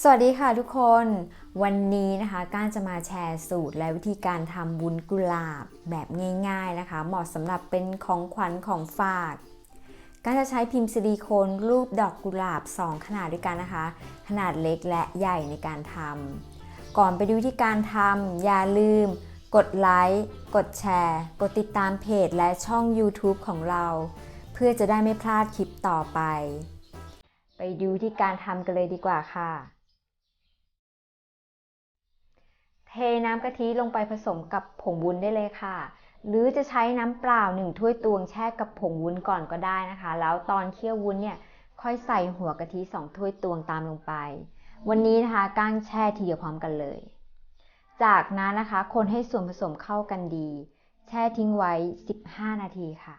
สวัสดีค่ะทุกคนวันนี้นะคะก้านจะมาแชร์สูตรและวิธีการทำวุ้นกุหลาบแบบง่าย ๆนะคะ เหมาะสำหรับเป็นของขวัญของฝากก้านจะใช้พิมพ์ซิลิโคนรูปดอกกุหลาบ 2 ขนาดด้วยกันนะคะ ขนาดเล็กและใหญ่ในการทำก่อนไปดูวิธีการทำอย่าลืม กดไลค์กดแชร์ กดติดตามเพจและช่อง YouTube ของเรา เพื่อจะได้ไม่พลาดคลิปต่อไป ไปดูที่การทำกันเลยดีกว่าค่ะ เทน้ำกะทิลงไปผสมกับผงวุ้นได้เลยค่ะ หรือจะใช้น้ำเปล่าหนึ่งถ้วยตวงแช่กับผงวุ้นก่อนก็ได้นะคะ แล้วตอนเคี่ยววุ้นเนี่ยค่อยใส่หัวกะทิสองถ้วยตวงตามลงไป วันนี้นะคะก้างแช่ทีเดียวพร้อมกันเลย จากนั้นนะคะ คนให้ส่วนผสมเข้ากันดี แช่ทิ้งไว้ 15 นาทีค่ะ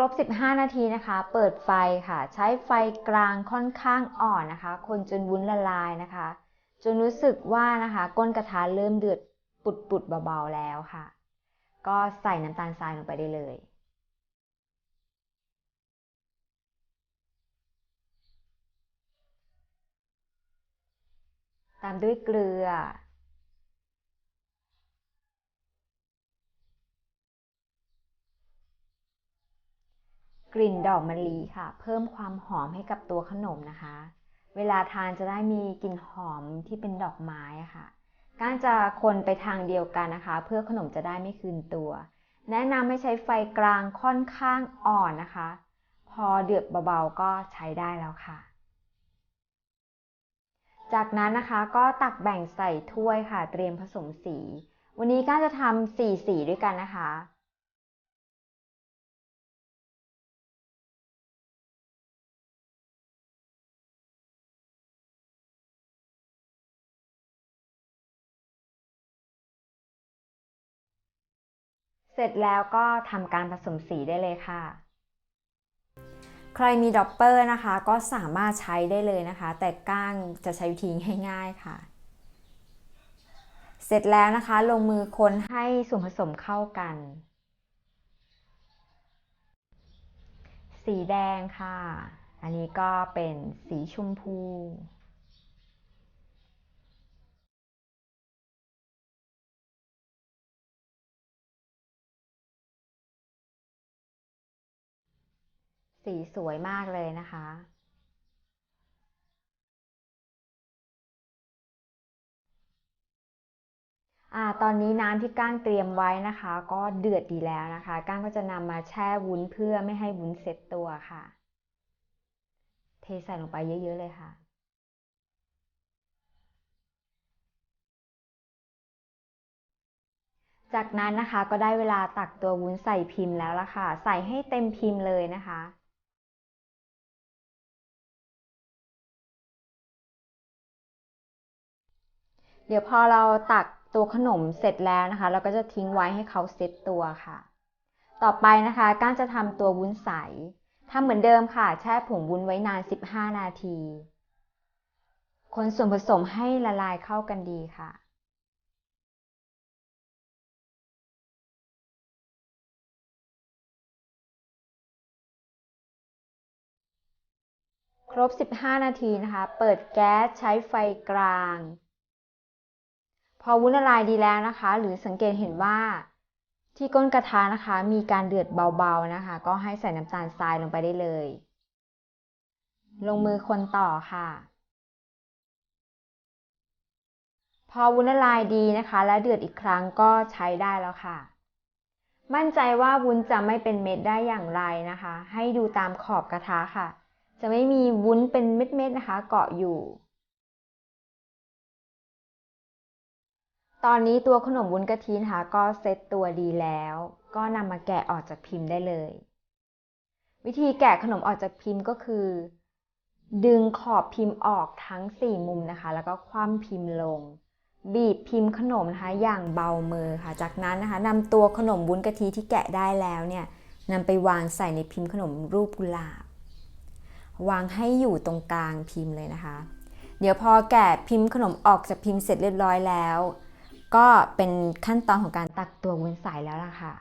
รบ 15 นาทีนะคะ เปิดไฟค่ะ ใช้ไฟกลางค่อนข้างอ่อนนะคะ คนจนวุ้นละลายนะคะ จนรู้สึกว่านะคะ ก้นกระทะเริ่มเดือดปุดๆเบาๆแล้วค่ะ ก็ใส่น้ำตาลทรายลงไปได้เลยตามด้วยเกลือ กลิ่นดอกมะลิค่ะ เพิ่มความหอมให้กับตัวขนมนะคะ เวลาทานจะได้มีกลิ่นหอมที่เป็นดอกไม้ค่ะก้านจะคนไปทางเดียวกันนะคะ เพื่อขนมจะได้ไม่คืนตัว แนะนำให้ใช้ไฟกลางค่อนข้างอ่อนนะคะ พอเดือดเบาๆก็ใช้ได้แล้วค่ะ จากนั้นนะคะก็ตักแบ่งใส่ถ้วยค่ะ เตรียมผสมสี วันนี้ก้านจะทำสี่สีด้วยกันนะคะ เสร็จแล้วก็ทำการผสมสีได้เลยค่ะ ใครมีดอปเปอร์นะคะ ก็สามารถใช้ได้เลยนะคะ แต่ก้างจะใช้วิธีง่ายๆค่ะ เสร็จแล้วนะคะ ลงมือคนให้ส่วนผสมเข้ากัน สีแดงค่ะ อันนี้ก็เป็นสีชมพู สีสวยมากเลยนะคะ อ่า ตอนนี้น้ำที่ก้างเตรียมไว้นะคะ ก็เดือดดีแล้วนะคะ ก้างก็จะนำมาแช่วุ้นเพื่อไม่ให้วุ้นเซ็ตตัวค่ะ เทใส่ลงไปเยอะ ๆ เลยค่ะจากนั้นนะคะก็ได้เวลาตักตัววุ้นใส่พิมพ์แล้วล่ะค่ะ ใส่ให้เต็มพิมพ์เลยนะคะ เดี๋ยวพอเราตักตัวขนมเสร็จแล้วนะคะ เราก็จะทิ้งไว้ให้เขาเซตตัวค่ะ ต่อไปนะคะก้านจะทำตัววุ้นใสทำเหมือนเดิมค่ะ แช่ผงวุ้นไว้นาน 15 นาที คนส่วนผสมให้ละลายเข้ากันดีค่ะครบ 15 นาทีนะคะ เปิดแก๊สใช้ไฟกลาง อวุ้นละลายดีแล้วนะคะ หรือสังเกตเห็นว่าที่ก้นกระทะนะคะ มีการเดือดเบาๆนะคะ ก็ให้ใส่น้ำตาลทรายลงไปได้เลย ลงมือคนต่อค่ะ พอวุ้นละลายดีนะคะ และเดือดอีกครั้งก็ใช้ได้แล้วค่ะ มั่นใจว่าวุ้นจะไม่เป็นเม็ดได้อย่างไรนะคะ ให้ดูตามขอบกระทะค่ะ จะไม่มีวุ้นเป็นเม็ดๆนะคะ เกาะอยู่ ตอนนี้ตัวขนมวุ้นกะทินะคะก็เซตตัวดีแล้ว ก็นำมาแกะออกจากพิมพ์ได้เลย วิธีแกะขนมออกจากพิมพ์ก็คือ ดึงขอบพิมพ์ออกทั้ง 4 มุมนะคะ แล้วก็คว่ำพิมพ์ลง บีบพิมพ์ขนมนะคะอย่างเบามือค่ะ จากนั้นนะคะนำตัวขนมวุ้นกะทิที่แกะได้แล้วเนี่ยนำไปวางใส่ในพิมพ์ขนมรูปกุหลาบ วางให้อยู่ตรงกลางพิมพ์เลยนะคะ เดี๋ยวพอแกะพิมพ์ขนมออกจากพิมพ์เสร็จเรียบร้อยแล้ว ก็เป็นขั้นตอนของการตักตัววุ้นใสแล้วล่ะค่ะ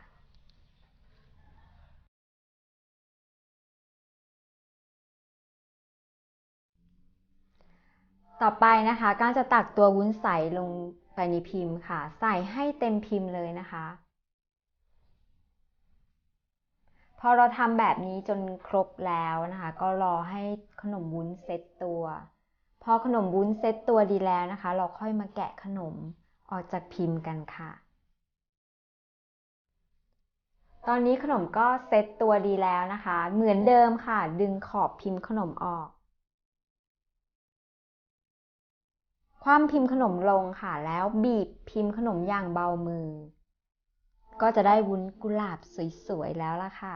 ต่อไปนะคะการจะตักตัววุ้นใสลงไปในพิมพ์ค่ะ ใส่ให้เต็มพิมพ์เลยนะคะ พอเราทำแบบนี้จนครบแล้วนะคะ ก็รอให้ขนมวุ้นเซตตัว พอขนมวุ้นเซตตัวดีแล้วนะคะ เราค่อยมาแกะขนม ออกจากพิมพ์กันค่ะ ตอนนี้ขนมก็เซ็ตตัวดีแล้วนะคะ เหมือนเดิมค่ะ ดึงขอบพิมพ์ขนมออก คว่ำพิมพ์ขนมลงค่ะ แล้วบีบพิมพ์ขนมอย่างเบามือ ก็จะได้วุ้นกุหลาบสวยๆแล้วล่ะค่ะ